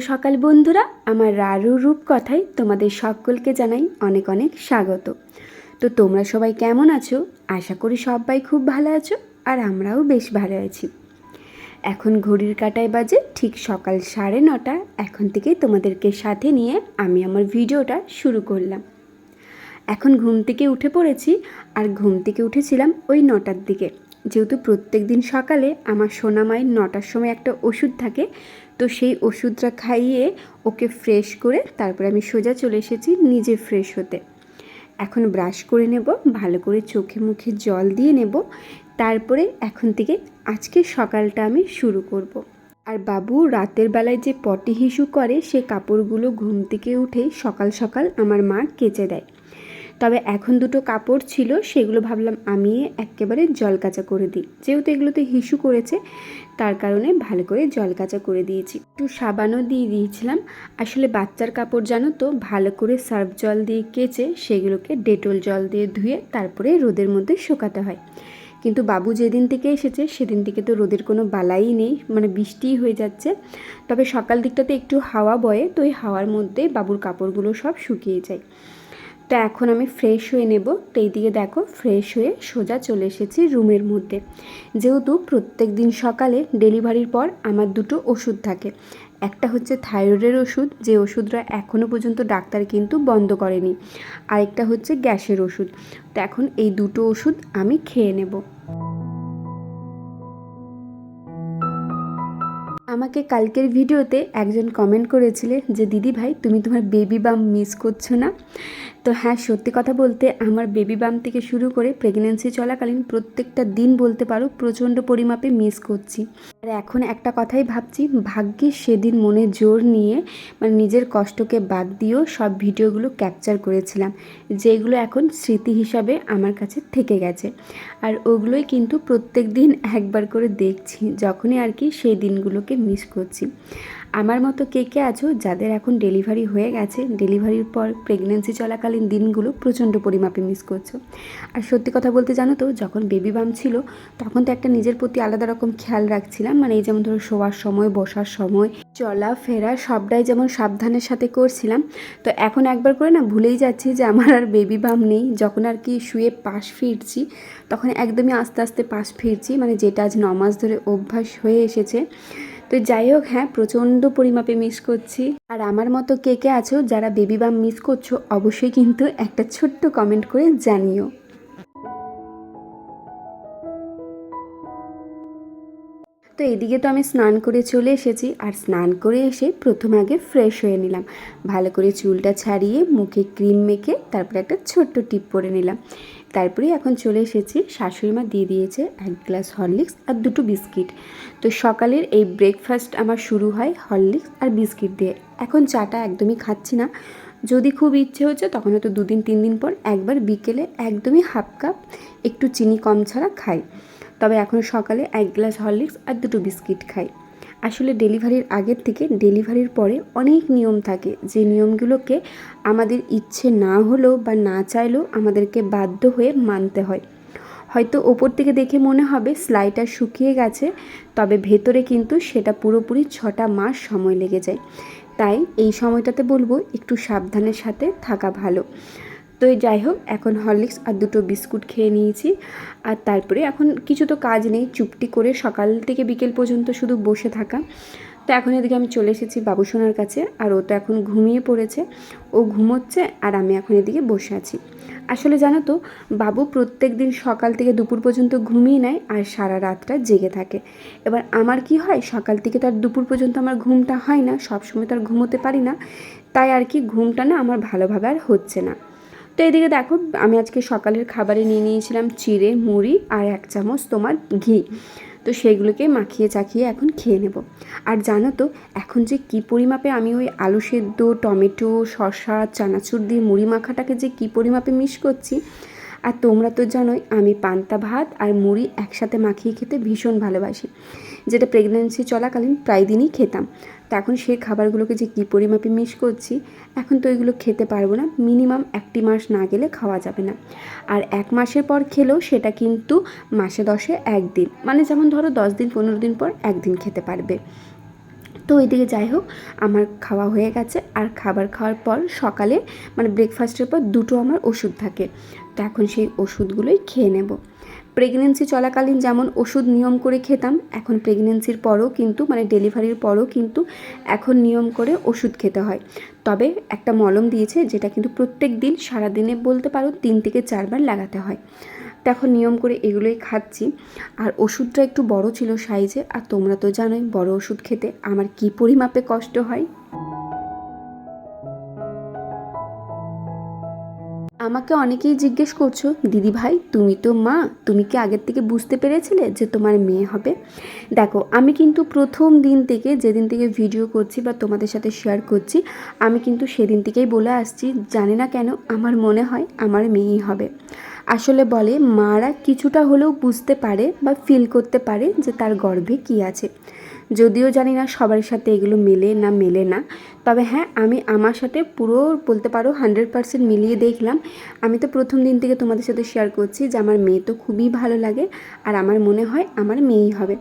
সকাল বন্ধুরা। আমার রারু রূপ কথায় তোমাদের সকলকে জানাই অনেক অনেক স্বাগত। তো তোমরা সবাই কেমন আছো? আশা করি সবাই খুব ভালো আছো আর আমরাও বেশ ভালো আছি। এখন ঘড়ির কাটায় বাজে ঠিক সকাল সাড়ে নটা। এখন থেকে তোমাদেরকে সাথে নিয়ে আমি আমার ভিডিওটা শুরু করলাম। এখন ঘুম থেকে উঠে পড়েছি আর ঘুম থেকে উঠেছিলাম ওই নটার দিকে। যেহেতু প্রত্যেক দিন সকালে আমার সোনা মায়ের নটার সময় একটা ওষুধ থাকে তো সেই ওষুধটা খাইয়ে ওকে ফ্রেশ করে তারপরে আমি সোজা চলে এসেছি নিজে ফ্রেশ হতে এখন ব্রাশ করে নেব, ভালো করে চোখে মুখে জল দিয়ে নেব, তারপরে এখন থেকে আজকে সকালটা আমি শুরু করব। আর বাবু রাতের বেলায় যে পটি হিসু করে সে কাপড়গুলো ঘুম থেকে উঠে সকাল সকাল আমার মা কেচে দেয় তবে এখন দুটো কাপড় ছিল, সেগুলো ভাবলাম আমি একেবারে জল কাচা করে দিই। যেহেতু এগুলোতে হিসু করেছে, তার কারণে ভালো করে জল কাচা করে দিয়েছি। একটু সাবানও দিয়ে দিয়েছিলাম। আসলে বাচ্চার কাপড় জানো তো, ভালো করে সার্ফ জল দিয়ে কেচে সেগুলোকে ডেটল জল দিয়ে ধুয়ে তারপরে রোদের মধ্যে শুকাতে হয়। কিন্তু বাবু যেদিন থেকে এসেছে, সেদিন থেকে তো রোদের কোনো বালাই নেই মানে বৃষ্টিই হয়ে যাচ্ছে। তবে সকাল দিকটাতে একটু হাওয়া বয়ে, তো ওই হাওয়ার মধ্যে বাবুর কাপড়গুলো সব শুকিয়ে যায়। তো এখন আমি ফ্রেশ হয়ে নেব। তো এইদিকে দেখো ফ্রেশ হয়ে সোজা চলে এসেছি রুমের মধ্যে। যেহেতু প্রত্যেক দিন সকালে ডেলিভারির পর আমার দুটো ওষুধ থাকে। একটা হচ্ছে থাইরয়েডের ওষুধ, যে ওষুধটা এখনও পর্যন্ত ডাক্তার কিন্তু বন্ধ করেনি। আরেকটা হচ্ছে গ্যাসের ওষুধ। তো এখন এই দুটো ওষুধ আমি খেয়ে নেব। আমাকে কালকের ভিডিওতে একজন কমেন্ট করেছিলে যে, দিদি ভাই, তুমি তোমার বেবি বাম মিস করছ না? তো হ্যাঁ সত্যি কথা বলতে আমার বেবি বাম থেকে শুরু করে প্রেগনেন্সি চলাকালীন প্রত্যেকটা দিন বলতে পারো প্রচণ্ড পরিমাপে মিস করছি। আর এখন একটা কথাই ভাবছি, ভাগ্যে সেদিন মনে জোর নিয়ে মানে নিজের কষ্টকে বাদ দিয়েও সব ভিডিওগুলো ক্যাপচার করেছিলাম, যেগুলো এখন স্মৃতি হিসাবে আমার কাছে থেকে গেছে। আর ওগুলোই কিন্তু প্রত্যেক দিন একবার করে দেখছি, যখনই আর কি সেই দিনগুলোকে মিস করছি। আমার মতো কে কে আছো যাদের এখন ডেলিভারি হয়ে গেছে ডেলিভারির পর প্রেগনেন্সি চলাকালীন দিনগুলো প্রচণ্ড পরিমাপে মিস করছ। আর সত্যি কথা বলতে জানো তো, যখন বেবি বাম ছিল, তখন তো একটা নিজের প্রতি আলাদা রকম খেয়াল রাখছিলাম। মানে এই যেমন ধরো শোয়ার সময়, বসার সময়, চলা, ফেরা, সবটাই যেমন সাবধানের সাথে করছিলাম। তো এখন একবার করে না ভুলেই যাচ্ছি যে আমার আর বেবি বাম নেই। যখন আর কি শুয়ে পাশ ফিরছি, তখন একদমই আস্তে আস্তে পাশ ফিরছি। মানে যেটা আজ নমাস ধরে অভ্যাস হয়ে এসেছে। তো যাই হোক হ্যাঁ প্রচণ্ড পরিমাপে মিস করছি। আর আমার মতো কে কে আছো যারা বেবি বাম মিস করছ, অবশ্যই কিন্তু একটা ছোট্ট কমেন্ট করে জানিও। তো এদিকে তো আমি স্নান করে চলে এসেছি, আর স্নান করে এসে প্রথম আগে ফ্রেশ হয়ে নিলাম। ভালো করে চুলটা ছাড়িয়ে মুখে ক্রিম মেখে তারপরে একটা ছোট্ট টিপ পরে নিলাম। তারপরে এখন চলে এসেছি। শাশুড়ি মা দিয়ে দিয়েছে এক গ্লাস হরলিক্স আর দুটো বিস্কিট। তো সকালের এই ব্রেকফাস্ট আমার শুরু হয় হরলিক্স আর বিস্কিট দিয়ে। এখন চাটা একদমই খাচ্ছি না। যদি খুব ইচ্ছে হচ্ছে তখন হয়তো দুদিন তিন দিন পর একবার বিকেলে একদমই হাফ কাপ একটু চিনি কম ছাড়া খাই। তবে এখন সকালে এক গ্লাস হরলিক্স আর দুটো বিস্কিট খাই। আসলে ডেলিভারির আগের থেকে ডেলিভারির পরে অনেক নিয়ম থাকে। যে নিয়মগুলোকে আমাদের ইচ্ছে না হলেও বা না চাইলেও আমাদেরকে বাধ্য হয়ে মানতে হয়। হয়তো ওপর থেকে দেখে মনে হবে স্লাইটা শুকিয়ে গেছে, তবে ভেতরে কিন্তু সেটা পুরোপুরি ছটা মাস সময় লেগে যায়। তাই এই সময়টাতে বলব একটু সাবধানের সাথে থাকা ভালো। তো যাই হোক, এখন হরলিক্স আর দুটো বিস্কুট খেয়ে নিয়েছি। আর তারপরে এখন কিছু তো কাজ নেই, চুপটি করে সকাল থেকে বিকেল পর্যন্ত শুধু বসে থাকা। তো এখন এদিকে আমি চলে এসেছি বাবুসোনার কাছে, আর ও তো এখন ঘুমিয়ে পড়েছে। ও ঘুমোচ্ছে আর আমি এখন এদিকে বসে আছি। আসলে জানো তো, বাবু প্রত্যেক দিন সকাল থেকে দুপুর পর্যন্ত ঘুমিয়ে নেয় আর সারা রাতটা জেগে থাকে। এবার আমার কি হয়, সকাল থেকে তার দুপুর পর্যন্ত আমার ঘুমটা হয় না, সবসময় তার ঘুমোতে পারি না। তাই আর কি, ঘুমটা না আমার ভালোভাবে আর হচ্ছে না। তো এদিকে দেখো, আমি আজকে সকালের খাবারে নিয়ে নিয়েছিলাম চিড়ে, মুড়ি আর এক চামচ তোমার ঘি। তো সেগুলোকে মাখিয়ে চাখিয়ে এখন খেয়ে নেব। আর জানো তো, এখন যে কী পরিমাপে আমি ওই আলু সেদ্ধ, টমেটো, শসা, চানাচুর দিয়ে মুড়ি মাখাটাকে যে কী পরিমাপে মিস করছি আর তোমরা তো জানোই আমি পান্তা ভাত আর মুড়ি একসাথে মাখিয়ে খেতে ভীষণ ভালোবাসি। যেটা প্রেগনেন্সি চলাকালীন প্রায় দিনই খেতাম। তো এখন সেই খাবারগুলোকে যে কী পরিমাপে মিস করছি, এখন তো এগুলো খেতে পারব না। মিনিমাম একটি মাস না গেলে খাওয়া যাবে না। আর এক মাসের পর খেলেও সেটা কিন্তু মাসে দশে একদিন। মানে যেমন ধরো দশ দিন, পনেরো দিন পর একদিন খেতে পারবে। তো ওইদিকে যাই হোক, আমার খাওয়া হয়ে গেছে। আর খাবার খাওয়ার পর সকালে মানে ব্রেকফাস্টের পর দুটো আমার ওষুধ থাকে। তো এখন সেই ওষুধগুলোই খেয়ে নেব। প্রেগনেন্সি চলাকালীন যেমন ওষুধ নিয়ম করে খেতাম, এখন প্রেগনেন্সির পরও কিন্তু মানে ডেলিভারির পরও কিন্তু এখন নিয়ম করে ওষুধ খেতে হয়। তবে একটা মলম দিয়েছে যেটা কিন্তু প্রত্যেক দিন সারাদিনে বলতে পারো তিন থেকে চারবার লাগাতে হয়। তো এখন নিয়ম করে এগুলোই খাচ্ছি। আর ওষুধটা একটু বড় ছিল সাইজে, আর তোমরা তো জানোই বড় ওষুধ খেতে আমার কি পরিমাপে কষ্ট হয়। আমাকে অনেকেই জিজ্ঞেস করছ, দিদি ভাই, তুমি তো মা, তুমি কি আগের থেকে বুঝতে পেরেছিলে যে তোমার মেয়ে হবে? দেখো, আমি কিন্তু প্রথম দিন থেকে, যেদিন থেকে ভিডিও করছি বা তোমাদের সাথে শেয়ার করছি, আমি কিন্তু সেদিন থেকেই বলে আসছি, জানি না কেন, আমার মনে হয় আমার মেয়েই হবে। আসলে বলে, মারা কিছুটা হলেও বুঝতে পারে বা ফিল করতে পারে যে তার গর্ভে কী আছে। যদিও জানি না সবার সাথে এগুলো মেলে না মেলে না। তবে হ্যাঁ আমি আমার সাথে পুরো বলতে পারো হান্ড্রেড পারসেন্ট মিলিয়ে দেখলাম। আমি তো প্রথম দিন থেকে তোমাদের সাথে শেয়ার করছি যে আমার মেয়ে তো খুবই ভালো লাগে আর আমার মনে হয় আমার মেয়েই হবে।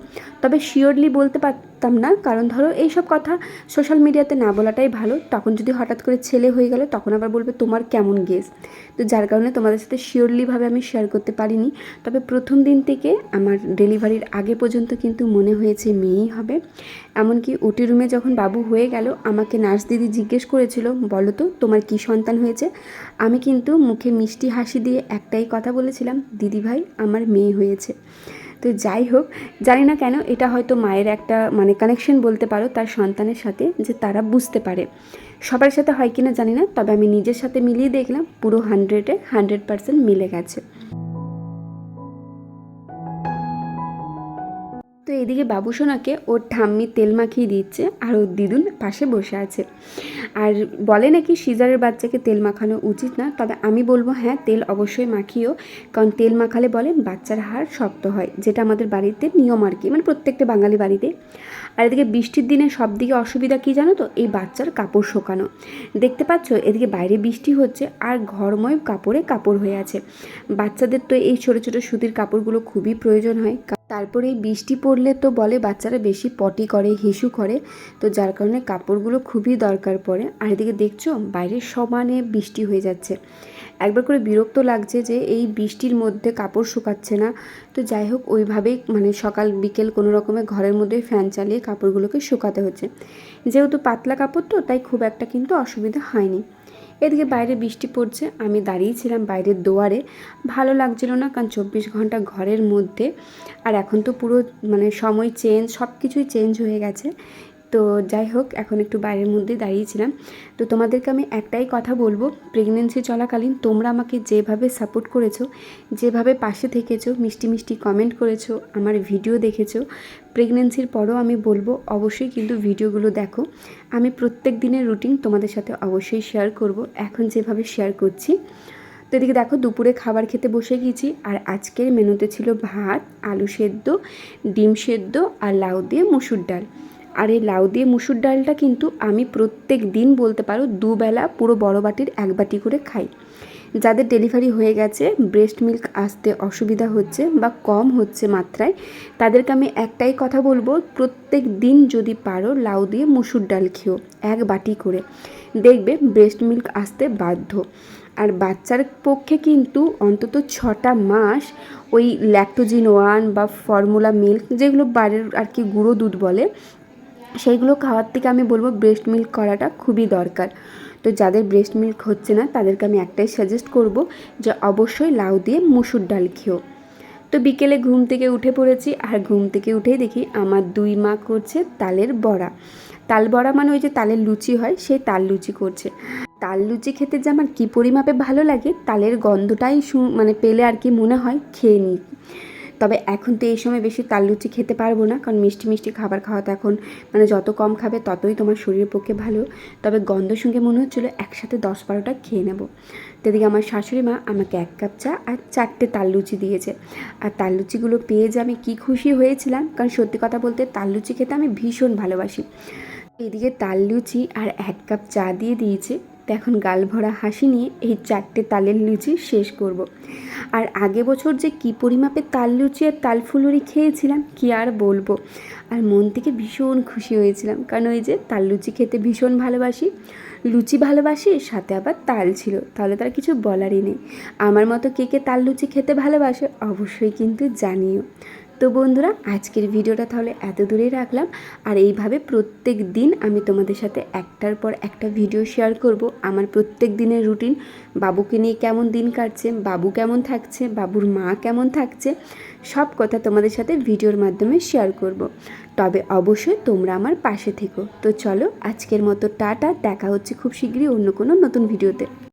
তবে শিওরলি বলতে পারতাম না, কারণ ধরো এইসব কথা সোশ্যাল মিডিয়াতে না বলাটাই ভালো। তখন যদি হঠাৎ করে ছেলে হয়ে গেল, তখন আবার বলবে তোমার কেমন গেস তো যার কারণে তোমাদের সাথে শিওরলিভাবে আমি শেয়ার করতে পারিনি। তবে প্রথম দিন থেকে আমার ডেলিভারির আগে পর্যন্ত কিন্তু মনে হয়েছে মেয়েই হবে। এমনকি ওটি রুমে যখন বাবু হয়ে গেল, আমাকে নার্স দিদি জিজ্ঞেস করেছিল, বলো তো, তোমার কী সন্তান হয়েছে? আমি কিন্তু মুখে মিষ্টি হাসি দিয়ে একটাই কথা বলেছিলাম, দিদি ভাই, আমার মেয়ে হয়েছে। তো যাই হোক, জানি না কেন এটা হয়তো মায়ের একটা মানে কানেকশন বলতে পারো তার সন্তানের সাথে, যে তারা বুঝতে পারে। সবার সাথে হয় কিনা জানি না, তবে আমি নিজের সাথে মিলিয়ে দেখলাম পুরো হান্ড্রেডে হান্ড্রেড পার্সেন্ট মিলে গেছে। এদিকে বাবুসোনাকে ওর ঠাম্মি তেল মাখিয়ে দিচ্ছে আর ওর দিদুন পাশে বসে আছে। আর বলে নাকি সিজারের বাচ্চাকে তেল মাখানো উচিত না, তবে আমি বলব হ্যাঁ তেল অবশ্যই মাখিও। কারণ তেল মাখালে বলে বাচ্চার হাড় শক্ত হয়, যেটা আমাদের বাড়িতে নিয়ম আর কি মানে প্রত্যেকটা বাঙালি বাড়িতে। আর এদিকে বৃষ্টির দিনে সব দিকে অসুবিধা কী জানো তো? এই বাচ্চার কাপড় শোকানো। দেখতে পাচ্ছ? এদিকে বাইরে বৃষ্টি হচ্ছে আর ঘরময় কাপড়ে কাপড় হয়ে আছে। বাচ্চাদের তো এই ছোটো ছোটো সুতির কাপড়গুলো খুবই প্রয়োজন হয় তারপরে এই বৃষ্টি পড়লে তো বলে বাচ্চারা বেশি পটি করে, হিসু করে, তো যার কারণে কাপড়গুলো খুবই দরকার পড়ে। আর এদিকে দেখছ বাইরে সমানে বৃষ্টি হয়ে যাচ্ছে। একবার করে বিরক্ত লাগছে যে এই বৃষ্টির মধ্যে কাপড় শুকাচ্ছে না। তো যাই হোক, ওইভাবেই মানে সকাল, বিকেল কোনো রকমে ঘরের মধ্যে ফ্যান চালিয়ে কাপড়গুলোকে শুকাতে হচ্ছে। যেহেতু পাতলা কাপড় তো, তাই খুব একটা কিন্তু অসুবিধা হয়নি। এদিকে বাইরে বৃষ্টি পড়ছে, আমি দাঁড়িয়েছিলাম বাইরের দোয়ারে। ভালো লাগছিল না, কারণ চব্বিশ ঘণ্টা ঘরের মধ্যে। আর এখন তো পুরো মানে সময় চেঞ্জ সব কিছুই চেঞ্জ হয়ে গেছে। তো যাই হোক, এখন একটু বাইরের মধ্যে দাঁড়িয়েছিলাম। তো তোমাদেরকে আমি একটাই কথা বলব প্রেগনেন্সি চলাকালীন তোমরা আমাকে যেভাবে সাপোর্ট করেছ, যেভাবে পাশে থেকেছো, মিষ্টি মিষ্টি কমেন্ট করেছ, আমার ভিডিও দেখেছ প্রেগনেন্সির পরও আমি বলব, অবশ্যই কিন্তু ভিডিওগুলো দেখো। আমি প্রত্যেক দিনের রুটিন তোমাদের সাথে অবশ্যই শেয়ার করব, এখন যেভাবে শেয়ার করছি। তো এদিকে দেখো, দুপুরে খাবার খেতে বসে গিয়েছি, আর আজকের মেনুতে ছিল ভাত, আলু সেদ্ধ, ডিম সেদ্ধ, আর লাউ দিয়ে মুসুর ডাল। আর এই লাউ দিয়ে মুসুর ডালটা কিন্তু আমি প্রত্যেক দিন বলতে পারো দুবেলা পুরো বড় বাটির এক বাটি করে খাই। যাদের ডেলিভারি হয়ে গেছে ব্রেস্ট মিল্ক আসতে অসুবিধা হচ্ছে বা কম হচ্ছে মাত্রায়, তাদেরকে আমি একটাই কথা বলব, প্রত্যেক দিন যদি পারো লাউ দিয়ে মুসুর ডাল খেও এক বাটি করে। দেখবে ব্রেস্ট মিল্ক আসতে বাধ্য। আর বাচ্চার পক্ষে কিন্তু অন্তত ছটা মাস ওই ল্যাক্টোজিন ওয়ান বা ফর্মুলা মিল্ক যেগুলো বাড়ির আর কি গুঁড়ো দুধ বলে সেইগুলো খাওয়ার থেকে আমি বলব ব্রেস্ট মিল্ক করাটা খুবই দরকার। তো যাদের ব্রেস্ট মিল্ক হচ্ছে না, তাদেরকে আমি একটাই সাজেস্ট করব যে অবশ্যই লাউ দিয়ে মুসুর ডাল খেও। তো বিকেলে ঘুম থেকে উঠে পড়েছি আর ঘুম থেকে উঠেই দেখি আমার দুই মা করছে তালের বড়া। তাল বড়া মানে ওই যে তালের লুচি হয় সেই তাল লুচি করছে। তাল লুচি খেতে যে আমার কী পরিমাপে ভালো লাগে, তালের গন্ধটাই মানে পেলে আর কি মনে হয়, খেয়ে নিই। তবে এখন তো এই সময় বেশি তাল লুচি খেতে পারব না, কারণ মিষ্টি মিষ্টি খাবার খাওয়া তো এখন মানে যত কম খাবে ততই তোমার শরীরের পক্ষে ভালো। তবে গন্ধ সঙ্গে মনে হচ্ছিল একসাথে দশ বারোটা খেয়ে নেব। তো এদিকে আমার শাশুড়ি মা আমাকে এক কাপ চা আর চারটে তাল লুচি দিয়েছে। আর তাল লুচিগুলো পেয়ে যে আমি কী খুশি হয়েছিলাম, কারণ সত্যি কথা বলতে তাল লুচি খেতে আমি ভীষণ ভালোবাসি। এদিকে তাল লুচি আর এক কাপ চা দিয়ে দিয়েছে। তো এখন গাল ভরা হাসি নিয়ে এই চারটে তালের লুচি শেষ করব। আর আগে বছর যে কী পরিমাপে তাল লুচি আর তাল ফুলুরি খেয়েছিলাম, কি আর বলব? আর মন থেকে ভীষণ খুশি হয়েছিলাম, কারণ ওই যে তাল লুচি খেতে ভীষণ ভালোবাসি, লুচি ভালোবাসি, সাথে আবার তাল ছিল, তাহলে তার কিছু বলারই নেই। আমার মতো কে কে তাল লুচি খেতে ভালোবাসে, অবশ্যই কিন্তু জানিও। তো বন্ধুরা, আজকের ভিডিওটা তাহলে এত দূরেই রাখলাম। আর এইভাবে প্রত্যেক দিন আমি তোমাদের সাথে একটার পর একটা ভিডিও শেয়ার করব। আমার প্রত্যেক দিনের রুটিন, বাবুকে নিয়ে কেমন দিন কাটছে, বাবু কেমন থাকছে, বাবুর মা কেমন থাকছে, সব কথা তোমাদের সাথে ভিডিওর মাধ্যমে শেয়ার করব। তবে অবশ্যই তোমরা আমার পাশে থেকো। তো চলো, আজকের মতো টাটা, দেখা হচ্ছে খুব শীঘ্রই অন্য কোনো নতুন ভিডিওতে।